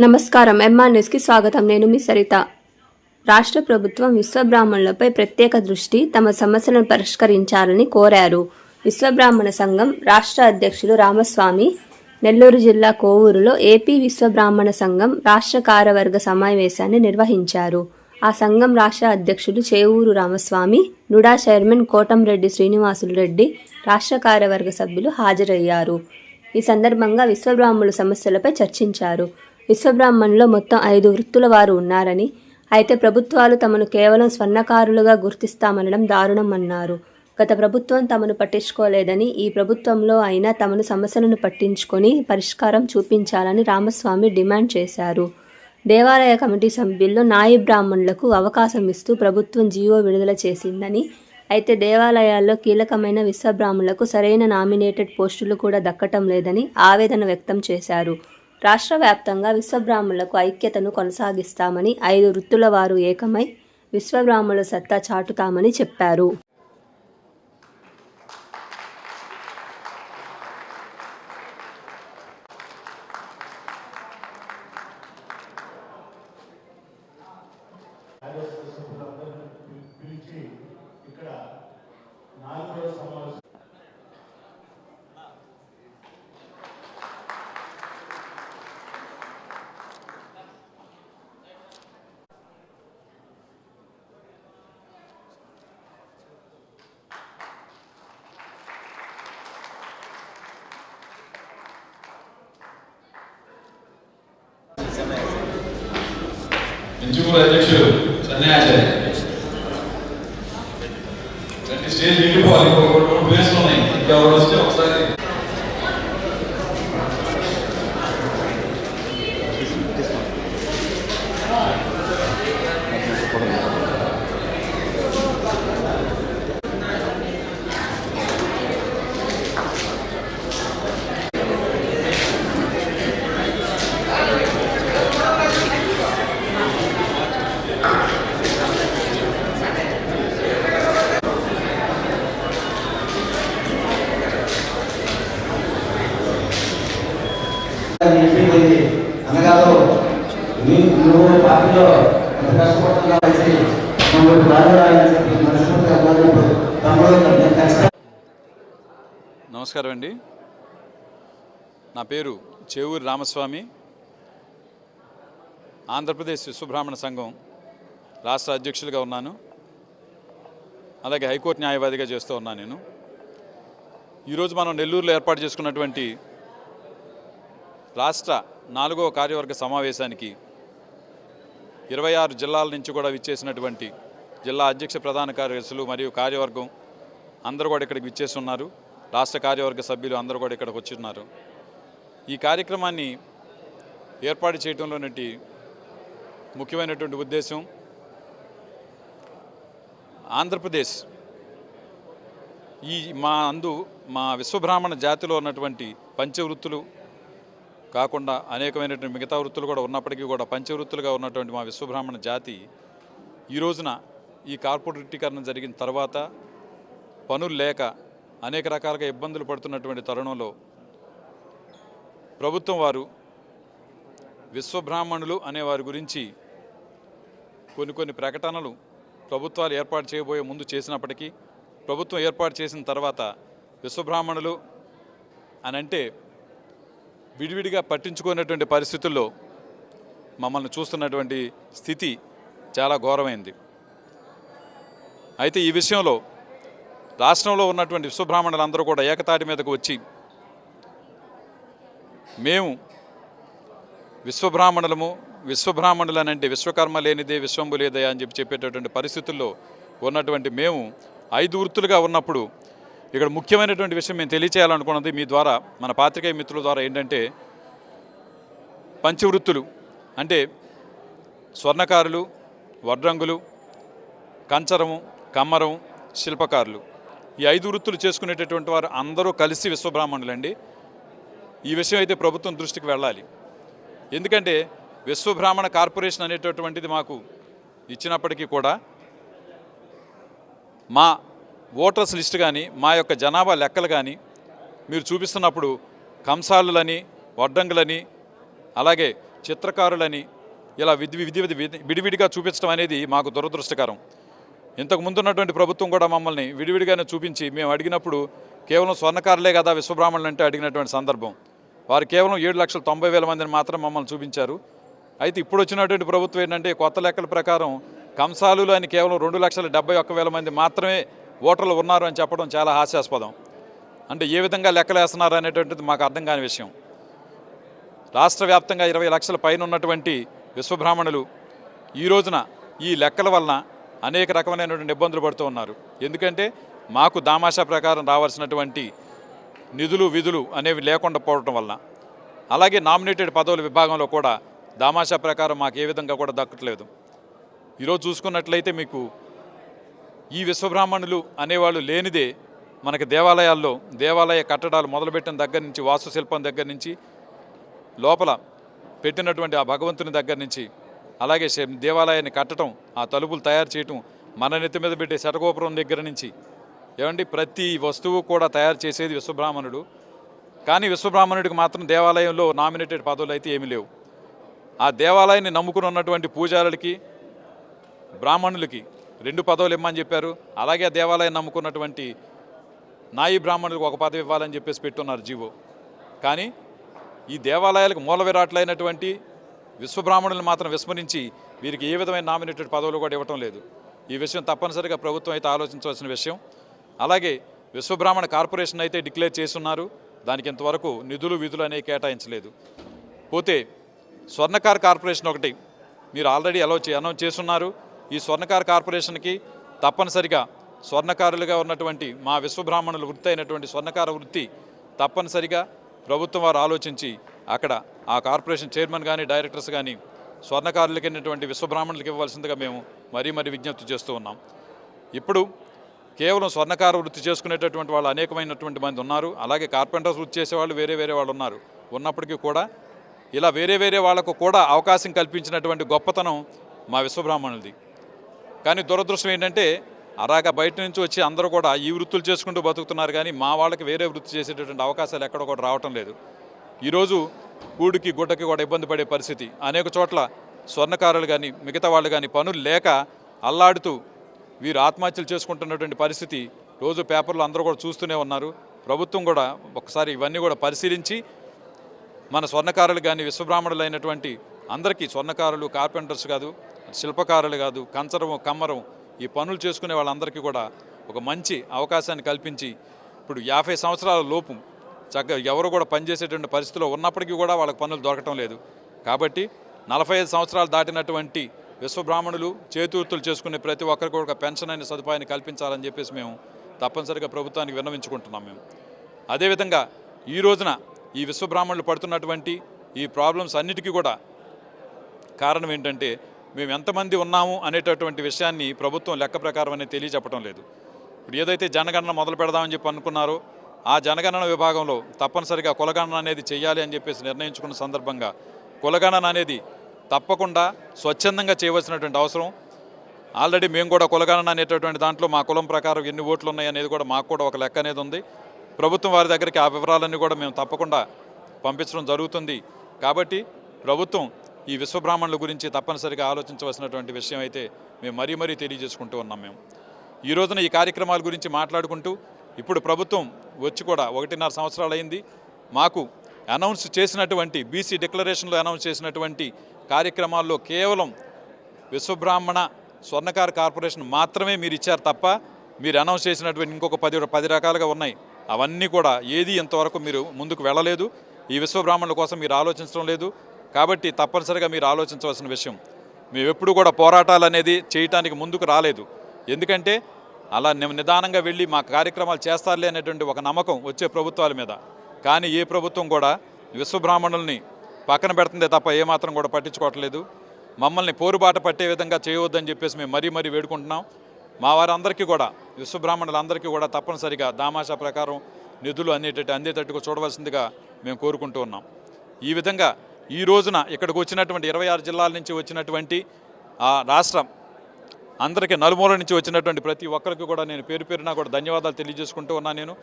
నమస్కారం. ఎంఆర్ న్యూస్కి స్వాగతం. నేను మీ సరిత. రాష్ట్ర ప్రభుత్వం విశ్వబ్రాహ్మణులపై ప్రత్యేక దృష్టి తమ సమస్యలను పరిష్కరించాలని కోరారు. విశ్వబ్రాహ్మణ సంఘం రాష్ట్ర అధ్యక్షులు రామస్వామి నెల్లూరు జిల్లా కోవూరులో ఏపీ విశ్వబ్రాహ్మణ సంఘం రాష్ట్ర కార్యవర్గ సమావేశాన్ని నిర్వహించారు. ఆ సంఘం రాష్ట్ర అధ్యక్షులు చేవూరు రామస్వామి నుడా చైర్మన్ కోటంరెడ్డి శ్రీనివాసులు రెడ్డి రాష్ట్ర కార్యవర్గ సభ్యులు హాజరయ్యారు. ఈ సందర్భంగా విశ్వబ్రాహ్మణుల సమస్యలపై చర్చించారు. విశ్వబ్రాహ్మణులో మొత్తం ఐదు వృత్తుల వారు ఉన్నారని అయితే ప్రభుత్వాలు తమను కేవలం స్వర్ణకారులుగా గుర్తిస్తామనడం దారుణం అన్నారు. గత ప్రభుత్వం తమను పట్టించుకోలేదని ఈ ప్రభుత్వంలో అయినా తమను సమస్యలను పట్టించుకొని పరిష్కారం చూపించాలని రామస్వామి డిమాండ్ చేశారు. దేవాలయ కమిటీ సభ్యుల్లో నాయి బ్రాహ్మణులకు అవకాశం ఇస్తూ ప్రభుత్వం జీవో విడుదల చేసిందని అయితే దేవాలయాల్లో కీలకమైన విశ్వబ్రాహ్మణులకు సరైన నామినేటెడ్ పోస్టులు కూడా దక్కటం లేదని ఆవేదన వ్యక్తం చేశారు. రాష్ట్ర వ్యాప్తంగా విశ్వబ్రాహ్మణులకు ఐక్యతను కొనసాగిస్తామని ఐదు వృత్తుల వారు ఏకమై విశ్వబ్రాహ్మణుల సత్తా చాటుతామని చెప్పారు. ఇంచుకూరు అధ్యక్షుడు సన్యాచార్య రండి స్టేజ్ నిండిపోవాలి ఇంకొక రెండు ప్లేస్లు ఉన్నాయి ఇంకా నువ్వు పార్టీలో ఎంత నువ్వు చెప్పి మనస్ఫూర్తిగా నమస్కారం అండి నా పేరు చేవూరి రామస్వామి. ఆంధ్రప్రదేశ్ విశ్వబ్రాహ్మణ సంఘం రాష్ట్ర అధ్యక్షులుగా ఉన్నాను. అలాగే హైకోర్టు న్యాయవాదిగా చేస్తూ ఉన్నాను నేను. ఈరోజు మనం నెల్లూరులో ఏర్పాటు చేసుకున్నటువంటి రాష్ట్ర నాలుగవ కార్యవర్గ సమావేశానికి ఇరవై ఆరు జిల్లాల నుంచి కూడా విచ్చేసినటువంటి జిల్లా అధ్యక్ష ప్రధాన కార్యదర్శులు మరియు కార్యవర్గం అందరూ కూడా ఇక్కడికి విచ్చేస్తున్నారు. రాష్ట్ర కార్యవర్గ సభ్యులు అందరూ కూడా ఇక్కడికి వచ్చి ఉన్నారు ఈ కార్యక్రమాన్ని ఏర్పాటు చేయడంలోనటి ముఖ్యమైనటువంటి ఉద్దేశం ఆంధ్రప్రదేశ్. ఈ మా అందు మా విశ్వబ్రాహ్మణ జాతిలో ఉన్నటువంటి పంచవృత్తులు కాకుండా అనేకమైనటువంటి మిగతా వృత్తులు కూడా ఉన్నప్పటికీ కూడా పంచవృత్తులుగా ఉన్నటువంటి మా విశ్వబ్రాహ్మణ జాతి ఈ రోజున ఈ కార్పొరేటీకరణ జరిగిన తర్వాత పనులు లేక అనేక రకాలుగా ఇబ్బందులు పడుతున్నటువంటి తరుణంలో ప్రభుత్వం వారు విశ్వబ్రాహ్మణులు అనే వారి గురించి కొన్ని కొన్ని ప్రకటనలు ప్రభుత్వాలు ఏర్పాటు చేయబోయే ముందు చేసినప్పటికీ ప్రభుత్వం ఏర్పాటు చేసిన తర్వాత విశ్వబ్రాహ్మణులు అని అంటే విడివిడిగా పట్టించుకునేటువంటి పరిస్థితుల్లో మమ్మల్ని చూస్తున్నటువంటి స్థితి చాలా ఘోరమైంది. అయితే ఈ విషయంలో రాష్ట్రంలో ఉన్నటువంటి విశ్వబ్రాహ్మణులందరూ కూడా ఏకతాటి మీదకు వచ్చి మేము విశ్వబ్రాహ్మణులము విశ్వబ్రాహ్మణులనంటే అంటే విశ్వకర్మ లేనిదే విశ్వంబు లేదే అని చెప్పి చెప్పేటటువంటి పరిస్థితుల్లో ఉన్నటువంటి మేము ఐదు వృత్తులుగా ఉన్నప్పుడు ఇక్కడ ముఖ్యమైనటువంటి విషయం మేము తెలియచేయాలనుకున్నది మీ ద్వారా మన పాత్రికేయ మిత్రుల ద్వారా ఏంటంటే పంచవృత్తులు అంటే స్వర్ణకారులు వడ్రంగులు కంచరము కమ్మరం శిల్పకారులు. ఈ ఐదు వృత్తులు చేసుకునేటటువంటి వారు అందరూ కలిసి విశ్వబ్రాహ్మణులండి. ఈ విషయం అయితే ప్రభుత్వం దృష్టికి వెళ్ళాలి. ఎందుకంటే విశ్వబ్రాహ్మణ కార్పొరేషన్ అనేటటువంటిది మాకు ఇచ్చినప్పటికీ కూడా మా ఓటర్స్ లిస్ట్ కానీ మా యొక్క జనాభా లెక్కలు కానీ మీరు చూపిస్తున్నప్పుడు కంసాలులని వడ్డంగులని అలాగే చిత్రకారులని ఇలా విధి విధి విధి విడివిడిగా చూపించడం అనేది మాకు దురదృష్టకరం. ఇంతకు ముందున్నటువంటి ప్రభుత్వం కూడా మమ్మల్ని విడివిడిగానే చూపించి మేము అడిగినప్పుడు కేవలం స్వర్ణకారులే కదా విశ్వబ్రాహ్మణులు అంటే అడిగినటువంటి సందర్భం. వారు కేవలం ఏడు లక్షల తొంభై వేల మందిని మాత్రం మమ్మల్ని చూపించారు. అయితే ఇప్పుడు వచ్చినటువంటి ప్రభుత్వం ఏంటంటే కొత్త లెక్కల ప్రకారం కంసాలులు అని కేవలం రెండు లక్షల డెబ్బై ఒక్క వేల మంది మాత్రమే ఓటర్లు ఉన్నారు అని చెప్పడం చాలా హాస్యాస్పదం. అంటే ఏ విధంగా లెక్కలేస్తున్నారు అనేటువంటిది మాకు అర్థం కాని విషయం. రాష్ట్ర వ్యాప్తంగా ఇరవై లక్షల పైన ఉన్నటువంటి విశ్వబ్రాహ్మణులు ఈ రోజున ఈ లెక్కల వలన అనేక రకమైనటువంటి ఇబ్బందులు పడుతూ ఉన్నారు. ఎందుకంటే మాకు దామాషా ప్రకారం రావాల్సినటువంటి నిధులు విధులు అనేవి లేకుండా పోవటం వలన. అలాగే నామినేటెడ్ పదవుల విభాగంలో కూడా దామాషా ప్రకారం మాకు ఏ విధంగా కూడా దక్కట్లేదు. ఈరోజు చూసుకున్నట్లయితే మీకు ఈ విశ్వబ్రాహ్మణులు అనేవాళ్ళు లేనిదే మనకి దేవాలయాల్లో దేవాలయ కట్టడాలు మొదలుపెట్టిన దగ్గర నుంచి వాస్తుశిల్పం దగ్గర నుంచి లోపల పెట్టినటువంటి ఆ భగవంతుని దగ్గర నుంచి అలాగే దేవాలయాన్ని కట్టడం ఆ తలుపులు తయారు చేయటం మన నెత్తి మీద పెట్టే శటగోపురం దగ్గర నుంచి ఏమండి? ప్రతి వస్తువు కూడా తయారు చేసేది విశ్వబ్రాహ్మణుడు. కానీ విశ్వబ్రాహ్మణుడికి మాత్రం దేవాలయంలో నామినేటెడ్ పదవులు అయితే ఏమీ లేవు. ఆ దేవాలయాన్ని నమ్ముకుని ఉన్నటువంటి పూజారులకి బ్రాహ్మణులకి రెండు పదవులు ఇమ్మని చెప్పారు. అలాగే ఆ దేవాలయం నమ్ముకున్నటువంటి నాయి బ్రాహ్మణులకు ఒక పదవి ఇవ్వాలని చెప్పేసి పెట్టున్నారు జీవో. కానీ ఈ దేవాలయాలకు మూల విరాట్లైనటువంటి విశ్వబ్రాహ్మణులను మాత్రం విస్మరించి వీరికి ఏ విధమైన నామినేటెడ్ పదవులు కూడా ఇవ్వటం లేదు. ఈ విషయం తప్పనిసరిగా ప్రభుత్వం అయితే ఆలోచించవలసిన విషయం. అలాగే విశ్వబ్రాహ్మణ కార్పొరేషన్ అయితే డిక్లేర్ చేస్తున్నారు. దానికి ఇంతవరకు నిధులు విధులు అనేవి కేటాయించలేదు. పోతే స్వర్ణకార్ కార్పొరేషన్ ఒకటి మీరు ఆల్రెడీ అలౌ అనౌన్స్ చేస్తున్నారు. ఈ స్వర్ణకార కార్పొరేషన్కి తప్పనిసరిగా స్వర్ణకారులుగా ఉన్నటువంటి మా విశ్వబ్రాహ్మణులు వృత్తి అయినటువంటి స్వర్ణకార వృత్తి తప్పనిసరిగా ప్రభుత్వం వారు ఆలోచించి అక్కడ ఆ కార్పొరేషన్ చైర్మన్ కానీ డైరెక్టర్స్ కానీ స్వర్ణకారులకి అయినటువంటి విశ్వబ్రాహ్మణులకు ఇవ్వాల్సిందిగా మేము మరీ మరీ విజ్ఞప్తి చేస్తూ ఉన్నాం. ఇప్పుడు కేవలం స్వర్ణకార వృత్తి చేసుకునేటటువంటి వాళ్ళు అనేకమైనటువంటి మంది ఉన్నారు. అలాగే కార్పెంటర్స్ వృత్తి చేసేవాళ్ళు వేరే వేరే వాళ్ళు ఉన్నారు. ఉన్నప్పటికీ కూడా ఇలా వేరే వేరే వాళ్ళకు కూడా అవకాశం కల్పించినటువంటి గొప్పతనం మా విశ్వబ్రాహ్మణులది. కానీ దురదృష్టం ఏంటంటే అలాగా బయట నుంచి వచ్చి అందరూ కూడా ఈ వృత్తులు చేసుకుంటూ బతుకుతున్నారు కానీ మా వాళ్ళకి వేరే వృత్తి చేసేటటువంటి అవకాశాలు ఎక్కడ కూడా రావటం లేదు. ఈరోజు కూడికి గుడ్డకి కూడా ఇబ్బంది పడే పరిస్థితి. అనేక చోట్ల స్వర్ణకారులు కానీ మిగతా వాళ్ళు కానీ పనులు లేక అల్లాడుతూ వీరు ఆత్మహత్యలు చేసుకుంటున్నటువంటి పరిస్థితి రోజు పేపర్లు అందరూ కూడా చూస్తూనే ఉన్నారు. ప్రభుత్వం కూడా ఒకసారి ఇవన్నీ కూడా పరిశీలించి మన స్వర్ణకారులు కానీ విశ్వబ్రాహ్మణులు అయినటువంటి అందరికీ స్వర్ణకారులు కార్పెంటర్స్ కాదు శిల్పకారులు కాదు కంచరం కమ్మరం ఈ పనులు చేసుకునే వాళ్ళందరికీ కూడా ఒక మంచి అవకాశాన్ని కల్పించి ఇప్పుడు యాభై సంవత్సరాల లోపు చక్కగా ఎవరు కూడా పనిచేసేటువంటి పరిస్థితిలో ఉన్నప్పటికీ కూడా వాళ్ళకి పనులు దొరకటం లేదు. కాబట్టి నలభై ఐదు సంవత్సరాలు దాటినటువంటి విశ్వబ్రాహ్మణులు చేతివృత్తులు చేసుకునే ప్రతి ఒక్కరికి కూడా ఒక పెన్షన్ అనే సదుపాయాన్ని కల్పించాలని చెప్పేసి మేము తప్పనిసరిగా ప్రభుత్వానికి విన్నవించుకుంటున్నాం మేము. అదేవిధంగా ఈ రోజున ఈ విశ్వబ్రాహ్మణులు పడుతున్నటువంటి ఈ ప్రాబ్లమ్స్ అన్నిటికీ కూడా కారణం ఏంటంటే మేము ఎంతమంది ఉన్నాము అనేటటువంటి విషయాన్ని ప్రభుత్వం లెక్క ప్రకారం అనేది తెలియచెప్పడం లేదు. ఇప్పుడు ఏదైతే జనగణన మొదలు పెడదామని చెప్పి అనుకున్నారో ఆ జనగణన విభాగంలో తప్పనిసరిగా కులగణన అనేది చేయాలి అని చెప్పేసి నిర్ణయించుకున్న సందర్భంగా కులగణన అనేది తప్పకుండా స్వచ్ఛందంగా చేయవలసినటువంటి అవసరం. ఆల్రెడీ మేము కూడా కులగణన అనేటటువంటి దాంట్లో మా కులం ప్రకారం ఎన్ని ఓట్లు ఉన్నాయి అనేది కూడా మాకు కూడా ఒక లెక్క అనేది ఉంది. ప్రభుత్వం వారి దగ్గరికి ఆ వివరాలన్నీ కూడా మేము తప్పకుండా పంపించడం జరుగుతుంది. కాబట్టి ప్రభుత్వం ఈ విశ్వబ్రాహ్మణుల గురించి తప్పనిసరిగా ఆలోచించవలసినటువంటి విషయం అయితే మేము మరీ మరీ తెలియజేసుకుంటూ ఉన్నాం మేము. ఈ రోజున ఈ కార్యక్రమాల గురించి మాట్లాడుకుంటూ ఇప్పుడు ప్రభుత్వం వచ్చి కూడా ఒకటిన్నర సంవత్సరాలు అయింది. మాకు అనౌన్స్ చేసినటువంటి బీసీ డిక్లరేషన్లో అనౌన్స్ చేసినటువంటి కార్యక్రమాల్లో కేవలం విశ్వబ్రాహ్మణ స్వర్ణకార కార్పొరేషన్ మాత్రమే మీరు ఇచ్చారు తప్ప మీరు అనౌన్స్ చేసినటువంటి ఇంకొక పది పది రకాలుగా ఉన్నాయి. అవన్నీ కూడా ఏది ఇంతవరకు మీరు ముందుకు వెళ్ళలేదు. ఈ విశ్వబ్రాహ్మణుల కోసం మీరు ఆలోచించడం లేదు. కాబట్టి తప్పనిసరిగా మీరు ఆలోచించవలసిన విషయం మేము ఎప్పుడు కూడా పోరాటాలు అనేది చేయటానికి ముందుకు రాలేదు. ఎందుకంటే అలా నిదానంగా వెళ్ళి మా కార్యక్రమాలు చేస్తారులే అనేటువంటి ఒక నమ్మకం వచ్చే ప్రభుత్వాల మీద. కానీ ఏ ప్రభుత్వం కూడా విశ్వబ్రాహ్మణుల్ని పక్కన పెడుతుందే తప్ప ఏమాత్రం కూడా పట్టించుకోవట్లేదు. మమ్మల్ని పోరుబాట పట్టే విధంగా చేయవద్దని చెప్పేసి మేము మరీ మరీ వేడుకుంటున్నాం. మా వారందరికీ కూడా విశ్వబ్రాహ్మణులందరికీ కూడా తప్పనిసరిగా దామాషా ప్రకారం నిధులు అనేటట్టు అందేటట్టుగా చూడవలసిందిగా మేము కోరుకుంటూ ఉన్నాం. ఈ విధంగా ఈ రోజున ఇక్కడికి వచ్చినటువంటి ఇరవై ఆరు జిల్లాల నుంచి వచ్చినటువంటి ఆ రాష్ట్రం అందరికీ నలుమూల నుంచి వచ్చినటువంటి ప్రతి ఒక్కరికి కూడా నేను పేరు పేరున కూడా ధన్యవాదాలు తెలియజేసుకుంటూ ఉన్నాను నేను.